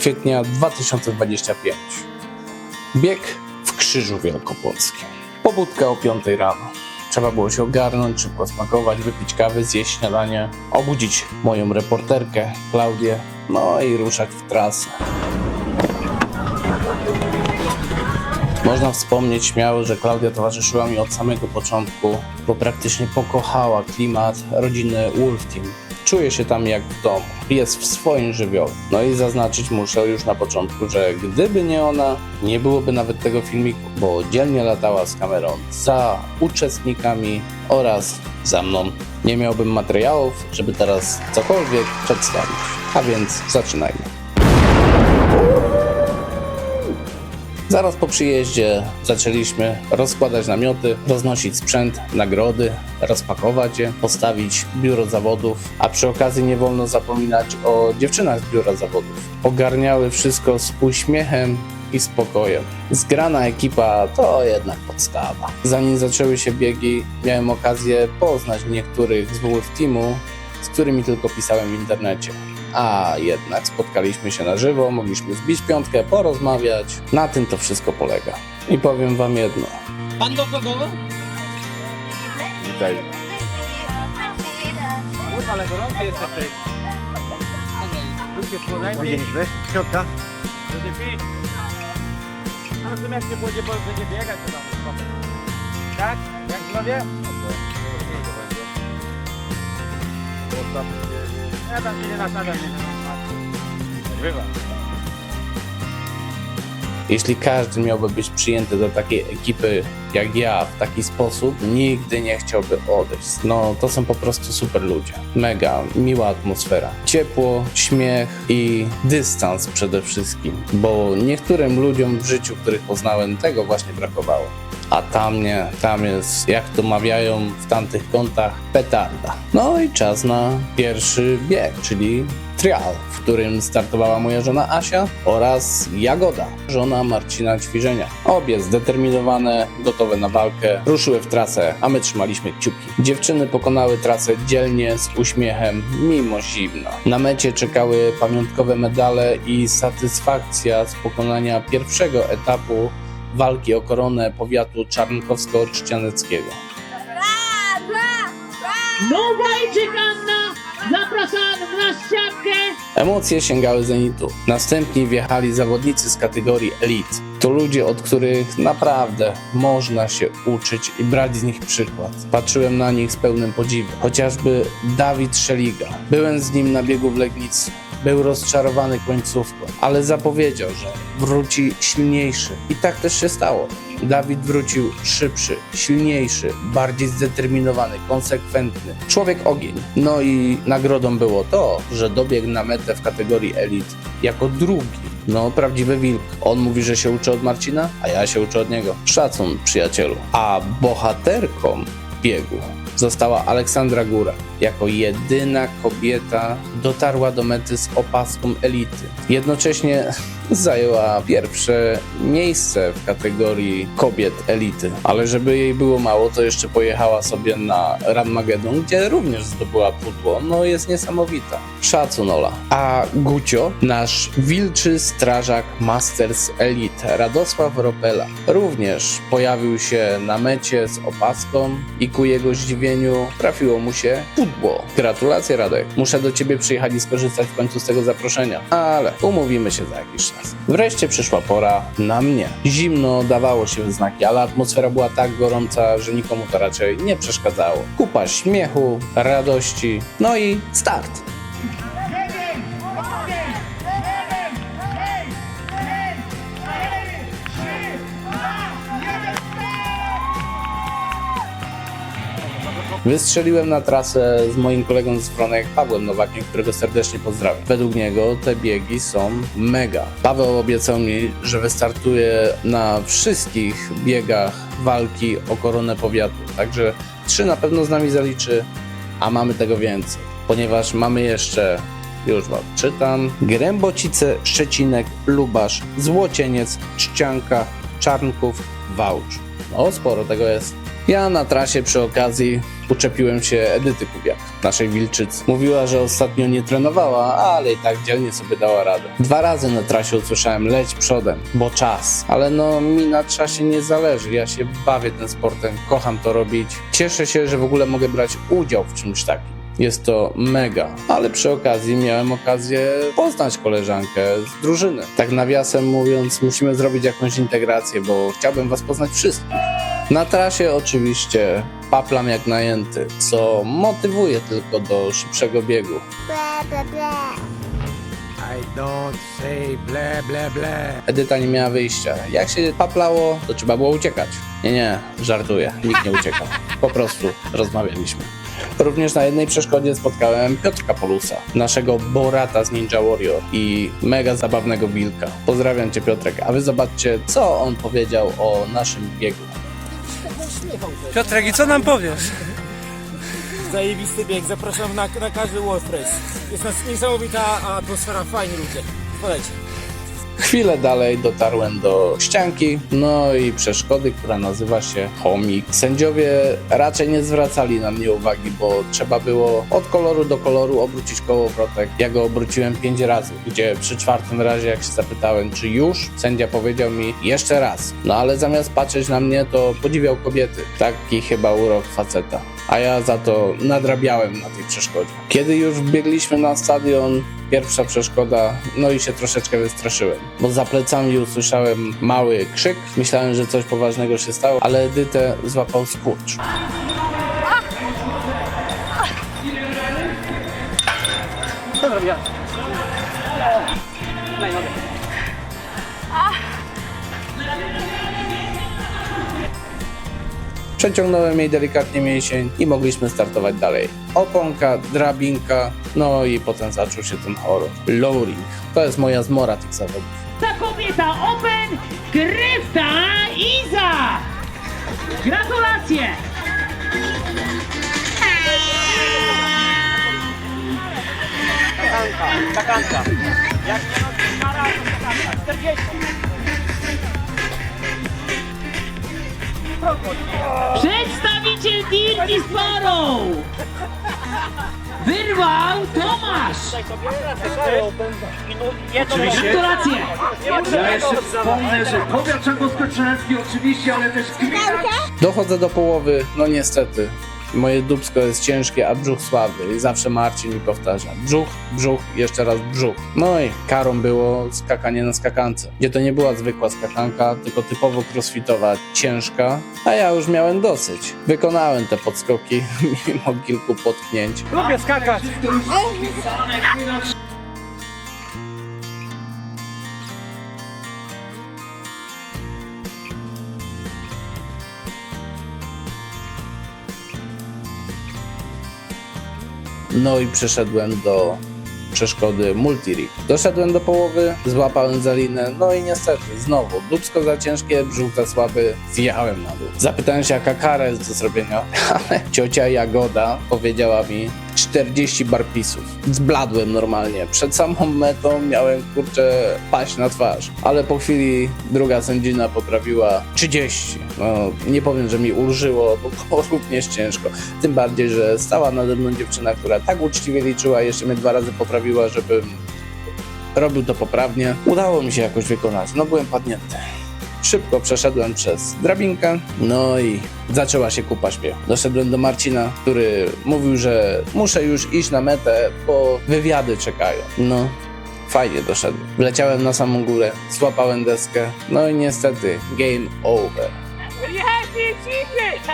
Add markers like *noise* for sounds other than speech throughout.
kwietnia 2025. Bieg w Krzyżu Wielkopolskim. Pobudka o 5 rano. Trzeba było się ogarnąć, szybko smakować, wypić kawy, zjeść śniadanie, obudzić moją reporterkę Klaudię, no i ruszać w trasę. Można wspomnieć śmiało, że Klaudia towarzyszyła mi od samego początku, bo praktycznie pokochała klimat rodziny Wolf Team. Czuje się tam jak w domu, jest w swoim żywiole. No i zaznaczyć muszę już na początku, że gdyby nie ona, nie byłoby nawet tego filmiku, bo dzielnie latała z kamerą za uczestnikami oraz za mną. Nie miałbym materiałów, żeby teraz cokolwiek przedstawić. A więc zaczynajmy. Zaraz po przyjeździe zaczęliśmy rozkładać namioty, roznosić sprzęt, nagrody, rozpakować je, postawić biuro zawodów, a przy okazji nie wolno zapominać o dziewczynach z biura zawodów. Ogarniały wszystko z uśmiechem i spokojem. Zgrana ekipa to jednak podstawa. Zanim zaczęły się biegi, miałem okazję poznać niektórych z Wolf Teamu, z którymi tylko pisałem w internecie. A jednak spotkaliśmy się na żywo, mogliśmy zbić piątkę, porozmawiać. Na tym to wszystko polega. I powiem wam jedno. Pan do kogo? Witaj. Kurwa, ale gorący jest tutaj. Podaj mi. Widzieliśmy? Środka? Ludzie pić. W sumie jak się będzie, bo będzie biegać, to tam. Tak? Jak zdrowie? Ja tam się nie nastawiam, nie Nagrywa. Jeśli każdy miałby być przyjęty do takiej ekipy jak ja w taki sposób, nigdy nie chciałby odejść. No to są po prostu super ludzie. Mega miła atmosfera. Ciepło, śmiech i dystans przede wszystkim, bo niektórym ludziom w życiu, których poznałem, tego właśnie brakowało. A tam nie, tam jest, jak to mawiają w tamtych kątach, petarda. No i czas na pierwszy bieg, czyli trial, w którym startowała moja żona Asia oraz Jagoda, żona Marcina Ćwiżenia. Obie zdeterminowane, gotowe na walkę, ruszyły w trasę, a my trzymaliśmy kciuki. Dziewczyny pokonały trasę dzielnie, z uśmiechem, mimo zimna. Na mecie czekały pamiątkowe medale i satysfakcja z pokonania pierwszego etapu walki o koronę powiatu czarnkowsko-trzcianeckiego. Nowajczyk Anna, zapraszam na ściankę. Emocje sięgały zenitu. Następni wjechali zawodnicy z kategorii Elite. To ludzie, od których naprawdę można się uczyć i brać z nich przykład. Patrzyłem na nich z pełnym podziwem. Chociażby Dawid Szeliga. Byłem z nim na biegu w Legnicy. Był rozczarowany końcówką, ale zapowiedział, że wróci silniejszy. I tak też się stało. Dawid wrócił szybszy, silniejszy, bardziej zdeterminowany, konsekwentny. Człowiek ogień. No i nagrodą było to, że dobiegł na metę w kategorii elit jako drugi. No, prawdziwy wilk. On mówi, że się uczy od Marcina, a ja się uczę od niego. Szacun, przyjacielu. A bohaterką biegu została Aleksandra Góra. Jako jedyna kobieta dotarła do mety z opaską elity. Jednocześnie zajęła pierwsze miejsce w kategorii kobiet elity. Ale żeby jej było mało, to jeszcze pojechała sobie na Ranmagedon, gdzie również zdobyła pudło. No jest niesamowita. Szacun. A Gucio, nasz wilczy strażak Masters Elite, Radosław Ropela, również pojawił się na mecie z opaską i ku jego zdziwieniu trafiło mu się pudło. Gratulacje Radek. Muszę do ciebie przyjechać i skorzystać w końcu z tego zaproszenia. Ale umówimy się za jakiś czas. Wreszcie przyszła pora na mnie. Zimno dawało się we znaki, ale atmosfera była tak gorąca, że nikomu to raczej nie przeszkadzało. Kupa śmiechu, radości, no i start. Wystrzeliłem na trasę z moim kolegą z Wronek, Pawłem Nowakiem, którego serdecznie pozdrawiam. Według niego te biegi są mega. Paweł obiecał mi, że wystartuje na wszystkich biegach walki o koronę powiatu. Także trzy na pewno z nami zaliczy, a mamy tego więcej, ponieważ mamy jeszcze już wam czytam. Grębocice, Szczecinek, Lubasz, Złocieniec, Czcianka, Czarnków, Wałcz. No, sporo tego jest. Ja na trasie przy okazji uczepiłem się Edyty Kubiak, naszej wilczycy. Mówiła, że ostatnio nie trenowała, ale i tak dzielnie sobie dała radę. Dwa razy na trasie usłyszałem leć przodem, bo czas. Ale no mi na trasie nie zależy, ja się bawię tym sportem, kocham to robić. Cieszę się, że w ogóle mogę brać udział w czymś takim. Jest to mega, ale przy okazji miałem okazję poznać koleżankę z drużyny. Tak nawiasem mówiąc, musimy zrobić jakąś integrację, bo chciałbym was poznać wszystkich. Na trasie oczywiście paplam jak najęty, co motywuje tylko do szybszego biegu. I don't say ble, ble, ble. Edyta nie miała wyjścia. Jak się paplało, to trzeba było uciekać. Nie, nie, żartuję. Nikt nie uciekał. Po prostu rozmawialiśmy. Również na jednej przeszkodzie spotkałem Piotrka Polusa, naszego Borata z Ninja Warrior i mega zabawnego wilka. Pozdrawiam cię Piotrek, a wy zobaczcie, co on powiedział o naszym biegu. Piotrek, i co nam powiesz? Zajebisty bieg, zapraszam na, na każdy Wolf. Jest nas niesamowita atmosfera, fajni ludzie. Podajcie. Chwilę dalej dotarłem do ścianki, no i przeszkody, która nazywa się chomik. Sędziowie raczej nie zwracali na mnie uwagi, bo trzeba było od koloru do koloru obrócić kołowrotek. Ja go obróciłem pięć razy, gdzie przy czwartym razie jak się zapytałem, czy już, sędzia powiedział mi jeszcze raz. No ale zamiast patrzeć na mnie, to podziwiał kobiety. Taki chyba urok faceta. A ja za to nadrabiałem na tej przeszkodzie. Kiedy już wbiegliśmy na stadion, pierwsza przeszkoda, no i się troszeczkę wystraszyłem, bo za plecami usłyszałem mały krzyk. Myślałem, że coś poważnego się stało, ale Edytę złapał skurcz. Przeciągnąłem jej delikatnie mięsień i mogliśmy startować dalej. Oponka, drabinka, no i potem zaczął się ten horror. Lowering. To jest moja zmora tych zawodów. Ta kobieta Open Kryfta Iza! Gratulacje! Stakanka. Jak nie no, kara, to stakanka. 40. Przedstawiciel Dirty Sporą! Wyrwał Tomasz! Gratulacje! Ja jeszcze wspomnę, że powiat czarnoskoczynski oczywiście, ale też gmina Dochodzę do połowy, no niestety. Moje dubsko jest ciężkie, a brzuch słaby. I zawsze Marcin mi powtarza. Brzuch, brzuch, jeszcze raz brzuch. No i karą było skakanie na skakance. Gdzie to nie była zwykła skakanka, tylko typowo crossfitowa, ciężka. A ja już miałem dosyć. Wykonałem te podskoki, *laughs* mimo kilku potknięć. Lubię skakać. No i przeszedłem do przeszkody multirig. Doszedłem do połowy, złapałem za linę, no i niestety znowu dubsko za ciężkie, brzuch za słaby, zjechałem na dół. Zapytałem się jaka kara jest do zrobienia, *laughs* ale ciocia Jagoda powiedziała mi 40 barpisów. Zbladłem normalnie. Przed samą metą miałem kurczę paść na twarz, ale po chwili druga sędzina poprawiła 30. No nie powiem, że mi ulżyło, bo *laughs* było również ciężko. Tym bardziej, że stała nade mną dziewczyna, która tak uczciwie liczyła, jeszcze mnie dwa razy poprawiła, żebym robił to poprawnie. Udało mi się jakoś wykonać. No byłem padnięty. Szybko przeszedłem przez drabinkę, no i zaczęła się kupa śmiechu. Doszedłem do Marcina, który mówił, że muszę już iść na metę, bo wywiady czekają. No, fajnie doszedłem. Wleciałem na samą górę, złapałem deskę, no i niestety game over. Jeździ, cichy!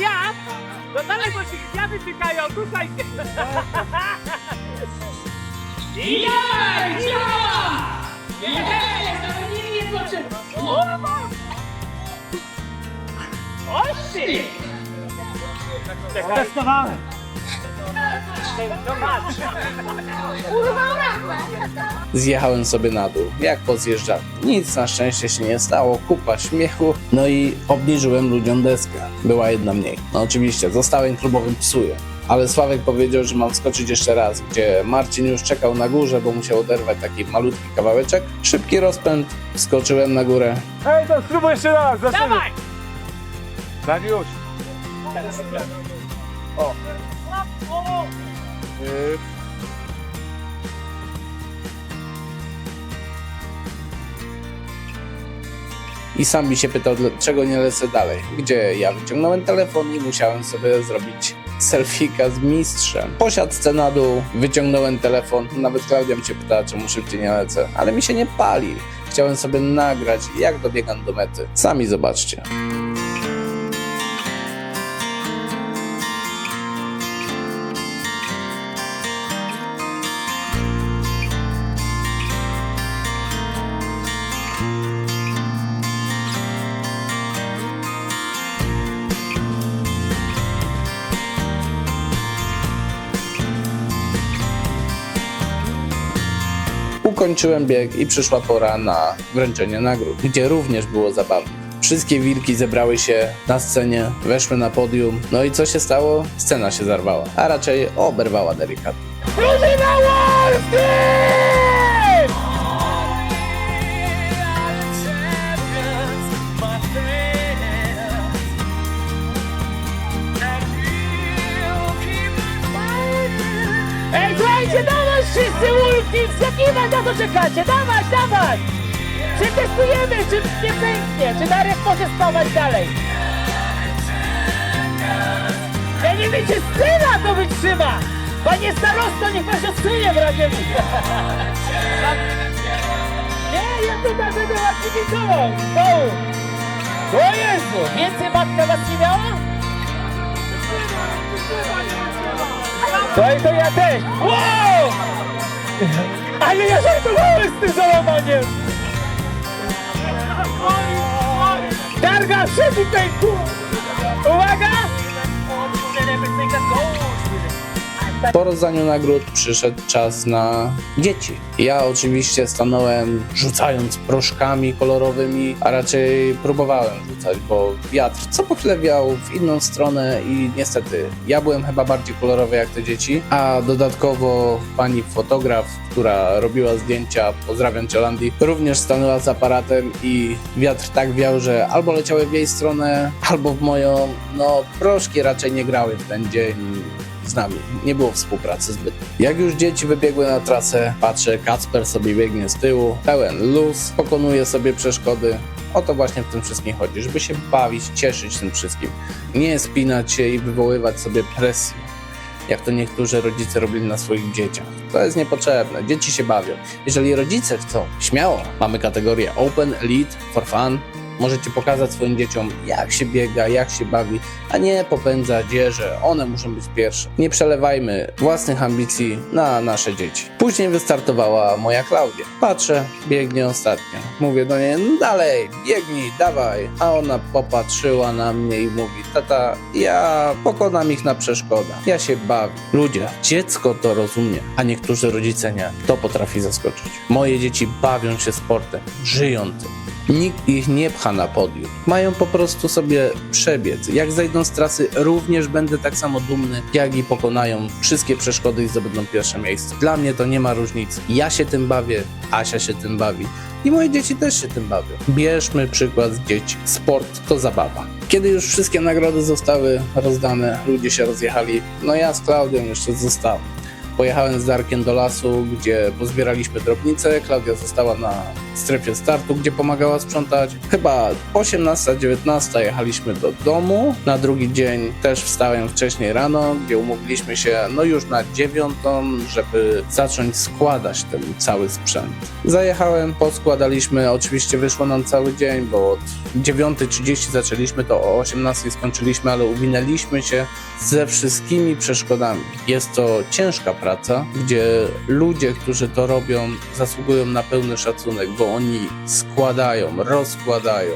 Ja? No dalej, bo się ja wytykają, tutaj się. Ości! Testowałem. Zjechałem sobie na dół, jak po zjeżdżalni. Nic na szczęście się nie stało, kupa śmiechu, no i obniżyłem ludziom deskę. Była jedna mniej. No oczywiście, zostałem klubowym psujem. Ale Sławek powiedział, że mam skoczyć jeszcze raz, gdzie Marcin już czekał na górze, bo musiał oderwać taki malutki kawałeczek. Szybki rozpęd, skoczyłem na górę. Hej, to spróbuj jeszcze raz, Dawaj! Tak już. O. Y, I sam mi się pytał, dlaczego nie lecę dalej. Gdzie ja wyciągnąłem telefon i musiałem sobie zrobić selfika z mistrzem. Po siatce na dół, wyciągnąłem telefon. Nawet Klaudia mi się pytała, czemu szybciej nie lecę. Ale mi się nie pali. Chciałem sobie nagrać, jak dobiegam do mety. Sami zobaczcie. Ukończyłem bieg i przyszła pora na wręczenie nagród, gdzie również było zabawne. Wszystkie wilki zebrały się na scenie, weszły na podium. No i co się stało? Scena się zarwała, a raczej oberwała delikatnie. Wszyscy Wolfix! Jaki na to czekacie? Dawać, dawać! Przetestujemy, czy nie pęknie, czy Darek może spawać dalej. Ja nie wiem, czy scena to wytrzyma! Panie starosto, niech pan się odsunie w razie Nie, ja tutaj będę was kibicował! Dołu! O Jezu! Więcej matka was nie miała? To i to ja też! Wow! Ale ja żartowałem z tym załamaniem! Darga, wszedł pękł! Uwaga! Po rozdaniu nagród przyszedł czas na dzieci. Ja oczywiście stanąłem rzucając proszkami kolorowymi, a raczej próbowałem rzucać, bo wiatr co po chwilę wiał w inną stronę i niestety ja byłem chyba bardziej kolorowy jak te dzieci, a dodatkowo pani fotograf, która robiła zdjęcia, pozdrawiam Cię Landii, również stanęła z aparatem i wiatr tak wiał, że albo leciały w jej stronę, albo w moją. No, proszki raczej nie grały w ten dzień z nami. Nie było współpracy zbyt. Jak już dzieci wybiegły na trasę, patrzę, Kacper sobie biegnie z tyłu, pełen luz, pokonuje sobie przeszkody. O to właśnie w tym wszystkim chodzi, żeby się bawić, cieszyć tym wszystkim. Nie spinać się i wywoływać sobie presję, jak to niektórzy rodzice robili na swoich dzieciach. To jest niepotrzebne. Dzieci się bawią. Jeżeli rodzice chcą, śmiało. Mamy kategorię Open, Elite, for fun. Możecie pokazać swoim dzieciom, jak się biega, jak się bawi, a nie popędzać je, że one muszą być pierwsze. Nie przelewajmy własnych ambicji na nasze dzieci. Później wystartowała moja Klaudia. Patrzę, biegnie ostatnia. Mówię do niej, no dalej, biegnij, dawaj. A ona popatrzyła na mnie i mówi, tata, ja pokonam ich na przeszkodach. Ja się bawię. Ludzie, dziecko to rozumie, a niektórzy rodzice nie. To potrafi zaskoczyć. Moje dzieci bawią się sportem, żyją tym. Nikt ich nie pcha na podium. Mają po prostu sobie przebiec. Jak zejdą z trasy, również będę tak samo dumny, jak i pokonają wszystkie przeszkody i zdobędą pierwsze miejsce. Dla mnie to nie ma różnicy. Ja się tym bawię, Asia się tym bawi. I moje dzieci też się tym bawią. Bierzmy przykład z dzieci. Sport to zabawa. Kiedy już wszystkie nagrody zostały rozdane, ludzie się rozjechali, no ja z Klaudią jeszcze zostałem. Pojechałem z Darkiem do lasu, gdzie pozbieraliśmy drobnice. Klaudia została na strefie startu, gdzie pomagała sprzątać. Chyba 18-19 jechaliśmy do domu. Na drugi dzień też wstałem wcześniej rano, gdzie umówiliśmy się no już na dziewiątą, żeby zacząć składać ten cały sprzęt. Zajechałem, poskładaliśmy. Oczywiście wyszło nam cały dzień, bo od 9.30 zaczęliśmy, to o 18.00 skończyliśmy, ale uwinęliśmy się ze wszystkimi przeszkodami. Jest to ciężka praca, gdzie ludzie, którzy to robią, zasługują na pełny szacunek, bo oni składają, rozkładają,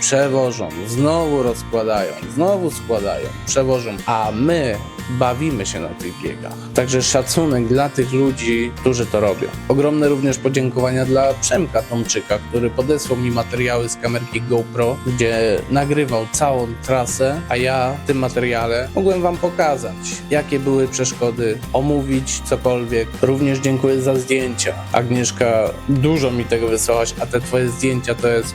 przewożą, znowu rozkładają, znowu składają, przewożą, a my bawimy się na tych biegach. Także szacunek dla tych ludzi, którzy to robią. Ogromne również podziękowania dla Przemka Tomczyka, który podesłał mi materiały z kamerki GoPro, gdzie nagrywał całą trasę, a ja w tym materiale mogłem wam pokazać, jakie były przeszkody, omówić cokolwiek. Również dziękuję za zdjęcia. Agnieszka, dużo mi tego wysłałaś, a te twoje zdjęcia to jest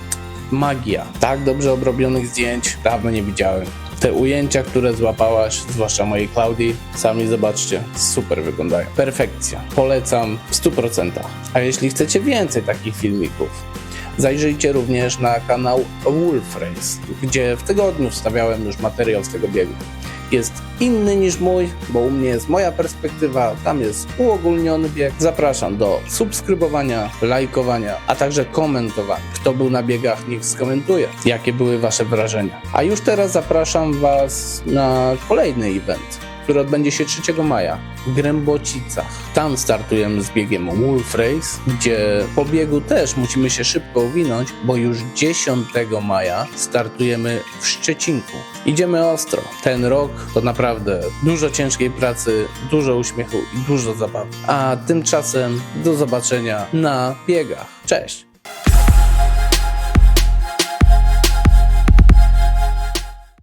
magia. Tak dobrze obrobionych zdjęć dawno nie widziałem. Te ujęcia, które złapałaś, zwłaszcza mojej Klaudii, sami zobaczcie, super wyglądają. Perfekcja. Polecam w 100%. A jeśli chcecie więcej takich filmików, zajrzyjcie również na kanał Wolf Race, gdzie w tygodniu wstawiałem już materiał z tego biegu. Jest inny niż mój, bo u mnie jest moja perspektywa, tam jest uogólniony bieg. Zapraszam do subskrybowania, lajkowania, a także komentowania. Kto był na biegach, niech skomentuje, jakie były Wasze wrażenia. A już teraz zapraszam Was na kolejny event, który odbędzie się 3 maja w Grębocicach. Tam startujemy z biegiem Wolf Race, gdzie po biegu też musimy się szybko uwinąć, bo już 10 maja startujemy w Szczecinku. Idziemy ostro. Ten rok to naprawdę dużo ciężkiej pracy, dużo uśmiechu i dużo zabawy. A tymczasem do zobaczenia na biegach. Cześć!